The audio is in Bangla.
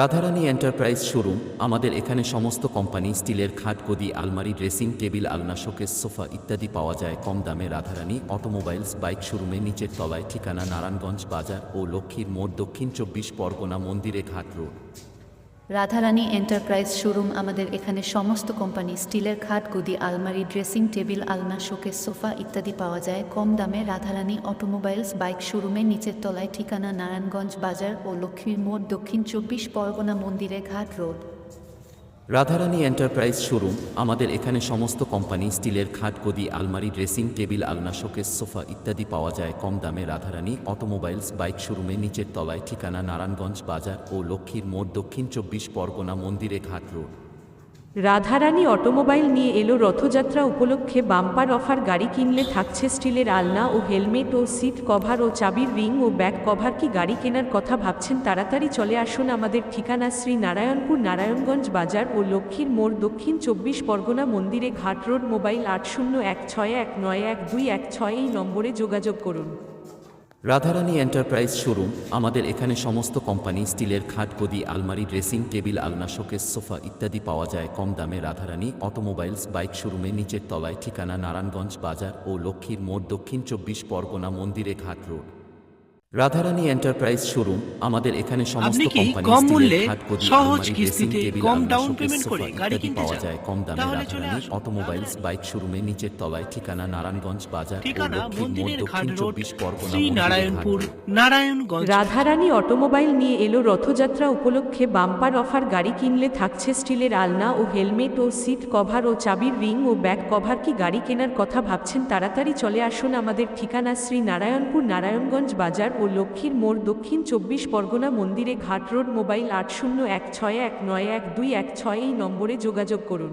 রাধারানী এন্টারপ্রাইজ শোরুম, আমাদের এখানে সমস্ত কোম্পানি, স্টিলের খাট, গদি, আলমারি, ড্রেসিং টেবিল, আলনা, শোকেস, সোফা ইত্যাদি পাওয়া যায়। কম দামে রাধারানী অটোমোবাইলস, বাইক শোরুমে নিচের তলায় ঠিকানা নারায়ণগঞ্জ বাজার ও লক্ষ্মীর মোড় দক্ষিণ চব্বিশ পরগনা মন্দিরে ঘাট রোড। রাধারানী এন্টারপ্রাইজ শোরুম আমাদের এখানে সমস্ত কোম্পানি, স্টিলের খাট, গদি, আলমারি, ড্রেসিং টেবিল, আলনা, শোকেস, সোফা ইত্যাদি পাওয়া যায়। কম দামে রাধারানী অটোমোবাইলস, বাইক শোরুমে নিচের তলায় ঠিকানা, নারায়ণগঞ্জ বাজার ও লক্ষ্মীর মোড়, দক্ষিণ চব্বিশ পরগনা মন্দিরে ঘাট রোড। রাধারানী এন্টারপ্রাইজ শোরুম, আমাদের এখানে সমস্ত কোম্পানি, স্টিলের খাট, গদি, আলমারি, ড্রেসিং টেবিল, আলনা, শোকেস, সোফা ইত্যাদি পাওয়া যায় কম দামে রাধারানী অটোমোবাইলস, বাইক শোরুমে, নিচের তলায় ঠিকানা নারায়ণগঞ্জ বাজার ও লক্ষ্মীর মোড় দক্ষিণ চব্বিশ পরগনা মন্দিরে ঘাট রোড। রাধারানী অটোমোবাইল নিয়ে এলো রথযাত্রা উপলক্ষে বাম্পার অফার গাড়ি কিনলে থাকছে স্টিলের আলনা ও হেলমেট ও সিট কভার ও চাবির রিং ও ব্যাক কভার। কি গাড়ি কেনার কথা ভাবছেন তাড়াতাড়ি চলে আসুন আমাদের ঠিকানা শ্রী নারায়ণপুর নারায়ণগঞ্জ বাজার ও লক্ষ্মীর মোড় দক্ষিণ চব্বিশ পরগনা মন্দিরে ঘাট রোড মোবাইল আট শূন্য এক ছয় এক নয় এক দুই এক ছয় এই নম্বরে যোগাযোগ করুন। রাধারানী এন্টারপ্রাইজ শোরুম, আমাদের এখানে সমস্ত কোম্পানি, স্টিলের খাট, গদি, আলমারি, ড্রেসিং টেবিল, আলনা, শোকেস, সোফা ইত্যাদি পাওয়া যায় কম দামে রাধারানী অটোমোবাইলস, বাইক শোরুমে নিচের তলায় ঠিকানা নারায়ণগঞ্জ বাজার ও লক্ষ্মীর মোড় দক্ষিণ চব্বিশ পরগনা মন্দিরে ঘাট রোড। রাধারানী এন্টারপ্রাইজ শোরুম আমাদের এখানে সমস্ত কোম্পানি কম মূল্যে সহজ কিস্তিতে কম ডাউন পেমেন্ট করে গাড়ি কিনতে পাওয়া যায়। কম দামে রাধারানী অটোমোবাইলস বাইক শোরুমে নিচের তলায় ঠিকানা নারায়ণগঞ্জ বাজার ঠিকানা মন্দিরের ঘাট রোড শ্রী নারায়ণপুর নারায়ণগঞ্জ। রাধারানী অটোমোবাইল নিয়ে এলো রথযাত্রা উপলক্ষে বাম্পার অফার গাড়ি কিনলে থাকছে স্টিলের আলনা ও হেলমেট ও সিট কভার ও চাবির রিং ও ব্যাক কভার। কি গাড়ি কেনার কথা ভাবছেন তাড়াতাড়ি চলে আসুন আমাদের ঠিকানা শ্রী নারায়ণপুর নারায়ণগঞ্জ বাজার ও লক্ষ্মীর মোড় দক্ষিণ চব্বিশ পরগনা মন্দিরে ঘাট রোড মোবাইল আট শূন্য এক ছয় এক নয় এক দুই এক ছয় এই নম্বরে যোগাযোগ করুন।